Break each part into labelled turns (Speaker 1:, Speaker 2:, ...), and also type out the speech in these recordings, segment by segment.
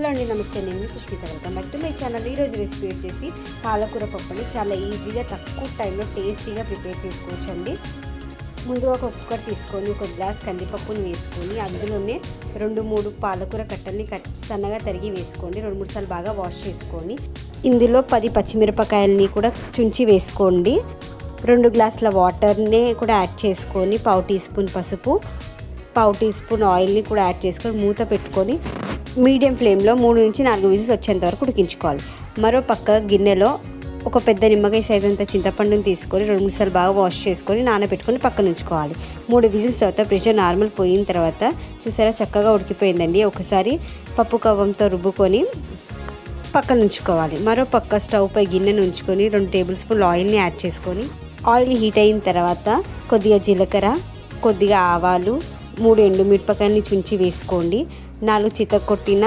Speaker 1: Hello అండి నమస్తే. నేను Sushmita. Welcome back to my channel ఈరోజు రెసిపీ వచ్చేసి పాలకూర పప్పుని చాలా ఈజీగా తక్కువ టైంలో టేస్టీగా ప్రిపేర్ చేసుకోవచ్చు అండి ముందుగా ఒక కుక్కర్ తీసుకొని ఒక గ్లాస్ కందిపప్పుని వేసుకొని అందులోనే రెండు మూడు పాలకూర కట్టల్ని కట్ సన్నగా తరిగి వేసుకోండి. రెండు మూడు సార్లు బాగా వాష్ చేసుకొని ఇందులో పది పచ్చిమిరపకాయలని కూడా చుంచి వేసుకోండి. రెండు గ్లాసుల వాటర్ని కూడా యాడ్ చేసుకొని పావు టీ స్పూన్ పసుపు పావు టీ స్పూన్ ఆయిల్ని కూడా యాడ్ చేసుకొని మూత పెట్టుకొని మీడియం ఫ్లేమ్లో మూడు నుంచి నాలుగు విజిల్స్ వచ్చేంత వరకు ఉడికించుకోవాలి. మరో పక్క గిన్నెలో ఒక పెద్ద నిమ్మకాయ సైజ్ అంత చింతపండుని తీసుకొని రెండు మూడు సార్లు బాగా వాష్ చేసుకొని నానబెట్టుకొని పక్కన ఉంచుకోవాలి. మూడు విజిల్స్ తర్వాత ప్రెషర్ నార్మల్ పోయిన తర్వాత చూసారా చక్కగా ఉడికిపోయిందండి. ఒకసారి పప్పు కవ్వంతో రుబ్బుకొని పక్కన ఉంచుకోవాలి. మరో పక్క స్టవ్ పై గిన్నెను ఉంచుకొని రెండు టేబుల్ స్పూన్లు ఆయిల్ని యాడ్ చేసుకొని ఆయిల్ హీట్ అయిన తర్వాత కొద్దిగా జీలకర్ర కొద్దిగా ఆవాలు మూడు ఎండుమిరపకాయలని చుంచి వేసుకోండి. నాలుగు చిత కొట్టిన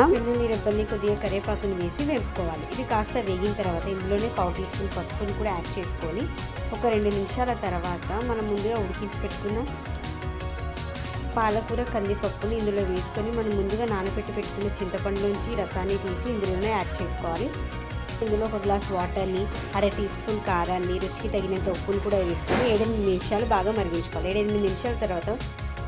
Speaker 1: కొద్దిగా కరివేపాకుని వేసి వేపుకోవాలి. ఇది కాస్త వేగిన తర్వాత ఇందులోనే పావు టీ స్పూన్ పసుపుని కూడా యాడ్ చేసుకొని ఒక రెండు నిమిషాల తర్వాత మనం ముందుగా ఉడికించి పెట్టుకున్న పాలకూర కందిపప్పుని ఇందులో వేసుకొని మనం ముందుగా నానబెట్టి పెట్టుకున్న చింతపండులోంచి రసాన్ని తీసి ఇందులోనే యాడ్ చేసుకోవాలి. ఇందులో ఒక గ్లాస్ వాటర్ని అర టీ స్పూన్ కారాన్ని రుచికి తగినంత ఉప్పుని కూడా వేసుకొని ఏడెనిమిది నిమిషాలు బాగా మరిగించుకోవాలి. ఏడెనిమిది నిమిషాల తర్వాత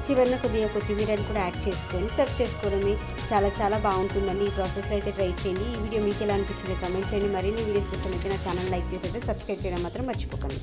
Speaker 1: చివరిన కొద్దిగా కొత్తిమీరని కూడా యాడ్ చేసుకొని సర్వ్ చేసుకోవడమే చాలా చాలా బాగుంటుందండి. ఈ ప్రాసెస్లో అయితే ట్రై చేయండి. ఈ వీడియో మీకు ఎలా అనిపించింది కమెంట్ చేయండి. మరిన్ని వీడియోస్ కోసం అయితే నా ఛానల్ లైక్ చేసి సబ్స్క్రైబ్ చేయడం మాత్రం మర్చిపోకండి.